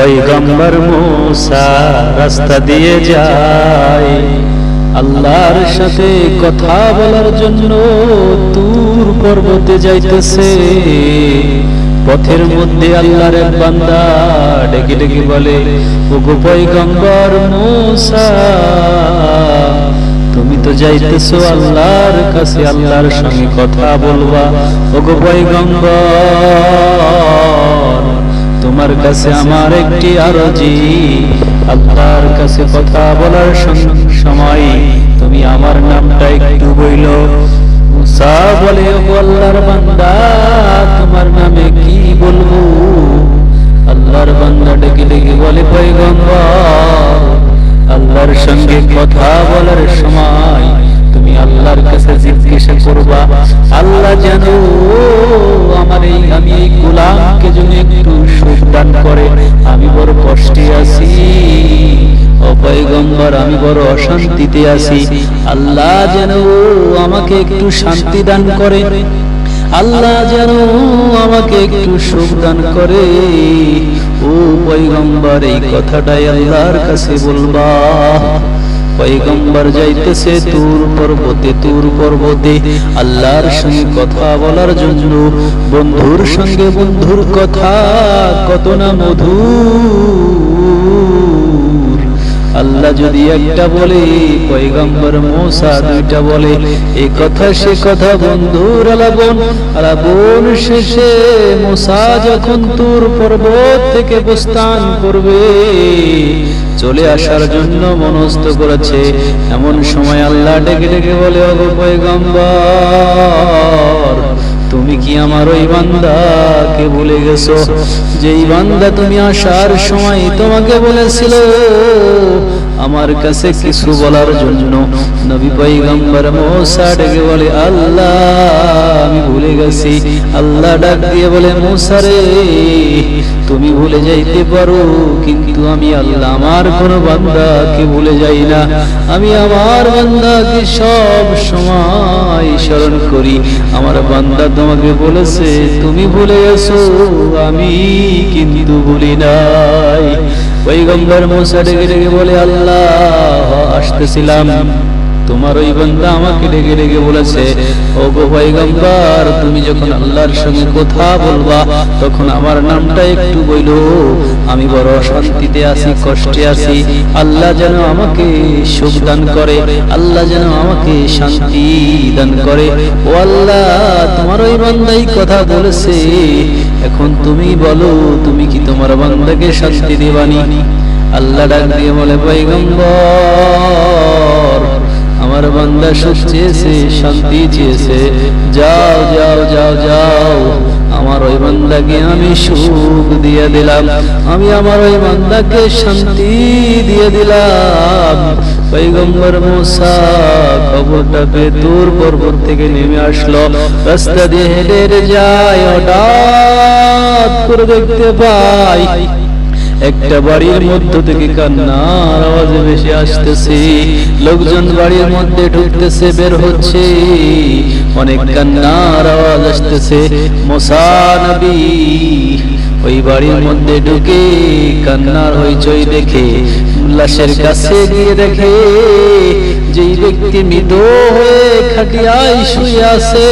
পয়গম্বর মুসা রাস্তা দিয়ে যায়। আল্লাহর সাথে কথা বলার জন্য তুর পর্বতে যাইতেছে। পথের মধ্যে আল্লাহর এক বান্দা ডেকে ডেকে বলে, ওগো পয়গম্বর মুসা, তুমি তো যাইতেছো আল্লাহর কাছে, আল্লাহর সঙ্গে কথা বলবা। ওগো পয়গম্বর তোমার কাছে আমার একটি আরজি আল্লাহর কাছে কথা বলার সময়। বড় অশান্তিতে আছি। আল্লাহ যেন আমাকে একটু শান্তি দান করে। আল্লাহ যেন আমাকে একটু সুখ দান করে। ও পৈগম্বর এই কথাটাই আল্লাহর কাছে বলবা। পৈগম্বর যাইতেছে তুর পর্বতে তুর পর্বতে। আল্লাহর সঙ্গে কথা বলার জন্য, বন্ধুর সঙ্গে বন্ধুর কথা। কত না মধুর। আল্লাহ যদি একটা বলে, পয়গম্বর মোসা দুইটা বলে, এ কথা সে কথা বন্ধুর আলাবন আলাবন শেষে মোসা যখন তুর পর্বত থেকে প্রস্থান করবে, চলে আসার জন্য মনস্থ করেছে। এমন সময় আল্লাহ ডেকে ডেকে বলে অগো পয়গম্বর তুমি কি আমার ওই বান্দাকে ভুলে গেছো? যেই বান্দা তুমি আসার সময় তোমাকে বলেছিল, আমার কাছে কিছু বলার জন্য। নবী পাইগম্বর মোসা ডেকে বলে, আল্লাহ ভুলে গেছি। আল্লাহ ডাক দিয়ে বলে, মোসা রে, তুমি ভুলে যাইতে পারো, কিন্তু আমি আল্লাহ আমার কোন বান্দাকে ভুলে যাই না। আমি আমার বান্দাকে সব সময় স্মরণ করি। আমার বান্দা তোমাকে বলেছে, তুমি ভুলে গেছো, আমি কিন্তু ভুলি নাই। পৈগম্বর মোসা ডেকে ডেকে বলে, আল্লাহ, আসতেছিলাম। তোমার ওই বান্দা আমাকে ডেকে ডেকে বলেছে, ও গো পৈগম্বর তুমি যখন আল্লাহর সঙ্গে কথা বলবা, তখন আমার নামটা একটু বইলো। আমি বড় অশান্তিতে আছি, কষ্টে আছি। আল্লাহ যেন আমাকে সুখ দান করে, আল্লাহ যেন আমাকে শান্তি দান করে। ও আল্লাহ, তোমার ওই বান্দাই কথা বলেছে। এখন তুমি বলো, তুমি কি তোমার বান্দাকে শান্তি দেবানি? আল্লাহ ডাক দিয়ে বলে পৈগম্বর আমার বান্দা সুখ চেয়েছে, শান্তি চেয়েছে। যাও যাও যাও যাও। আমার ওই বান্দাকে আমি সুখ দিয়ে দিলাম। আমি আমার ওই বান্দাকে শান্তি দিয়ে দিলাম। পৈগম্বর মোসা খবরটা পেয়ে দূর পর্বত থেকে নেমে আসলো। রাস্তা দিয়ে হেঁটে যায়, হঠাৎ করে দেখতে পাই একটা বাড়ির মধ্য থেকে কান্নার আওয়াজ বেশি আসতেছে। লোকজন বাড়ির মধ্যে ঢুকতেছে, বের হচ্ছে। অনেক কান্নার আওয়াজ আসতেছে। মোসা ওই বাড়ির মধ্যে ঢুকে কান্নার হইচই দেখে লাশের কাছে গিয়ে দেখে, যেই ব্যক্তি মৃত হয়ে খাটিয়ায় শুয়ে আছে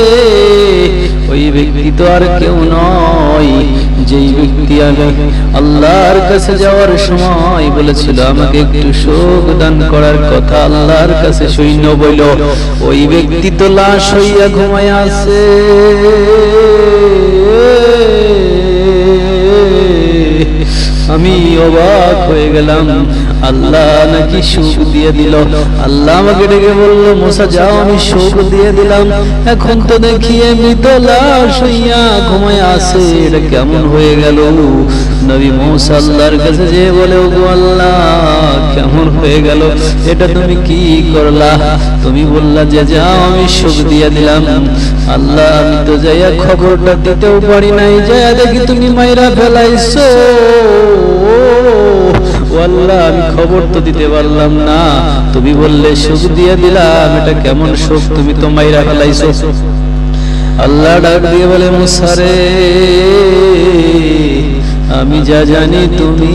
ওই ব্যক্তি তো আর কেউ নয়। যেই ব্যক্তি আমি আল্লাহর কাছে যাওয়ার সময় বলেছিল, আমাকে একটু শোক দান করার কথা আল্লাহর কাছে সৈন্য বইল। ওই ব্যক্তি তো লাশ হইয়া ঘুমায় আছে। আমি অবাক হয়ে গেলাম। আল্লাহ নাকি সুখ দিয়ে দিল? আল্লাহ আমাকে ডেকে বলল, মোসা, যাও, আমি সুখ দিয়ে দিলাম। এখন তো দেখি মৃত লাশ হইয়া ঘুমায় আছে। এটা কেমন হয়ে গেল? নবী মোসা আল্লাহর কাছে যে বলে, ওগো আল্লাহ, কেমন হয়ে গেল? এটা তুমি কি করলা? তুমি বললা যে, যাও, আমি সুখ দিয়ে দিলাম। আল্লাহ, আমি তো যাইয়া খবরটা দিতেও পারি নাই। যাইয়া দেখি তুমি মাইরা ফেলাইছো। ও আল্লাহ, আমি খবর তো দিতে পারলাম না। তুমি বললে, সুখ দিয়ে দিলাম, এটা কেমন সুখ? তুমি তো মাইরা ফেলাইছো। আল্লাহ ডাক দিয়ে বলে মুসারে আমি যা জানি তুমি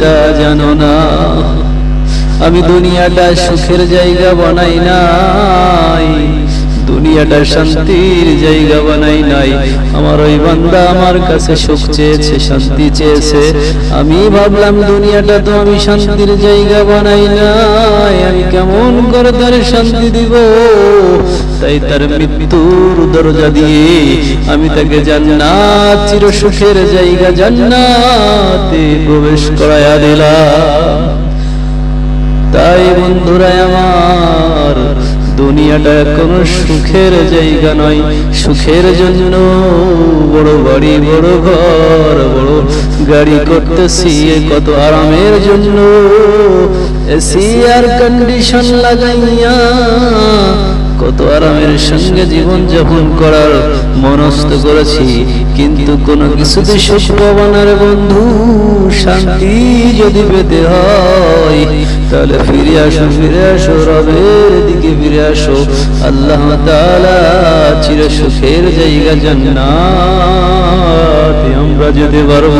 তা জানো না। আমি দুনিয়াটা সুখের জায়গা বানাই নাই। দুনিয়াটা শান্তির জায়গা বানাই নাই। আমার ওই বান্দা আমার কাছে সুখ চেয়েছে শান্তি চেয়েছে। আমি ভাবলাম দুনিয়াটা তো আমি শান্তির জায়গা বানাই নাই। আমি কেমন করে তার শান্তি দিব? তাই তার মৃত্যুর দরজা দিয়ে আমি তাকে জান্নাত চির সুখের জায়গা জান্নাতে প্রবেশ করায়া দিলাম। তাই বন্ধুরা আমার দুনিয়াটা কোনো সুখের জায়গা নয়। সুখের জন্য বড় বাড়ি, বড় ঘর, বড় গাড়ি করতেছি কত আরামের জন্য। এসি আর কন্ডিশন লাগাইয়া কত আরামের সঙ্গে জীবন যাপন করার মনস্থ করেছি, কিন্তু কোনো কিছুতে সুখ পাবানার বন্ধু শান্তি যদি পেতে হয়, তাহলে ফিরে আসো ফিরে আসো, রবের দিকে ফিরে আসো। আল্লাহ তাআলা চির সুখের জায়গা জান্নাতে আমরা যেতে পারব।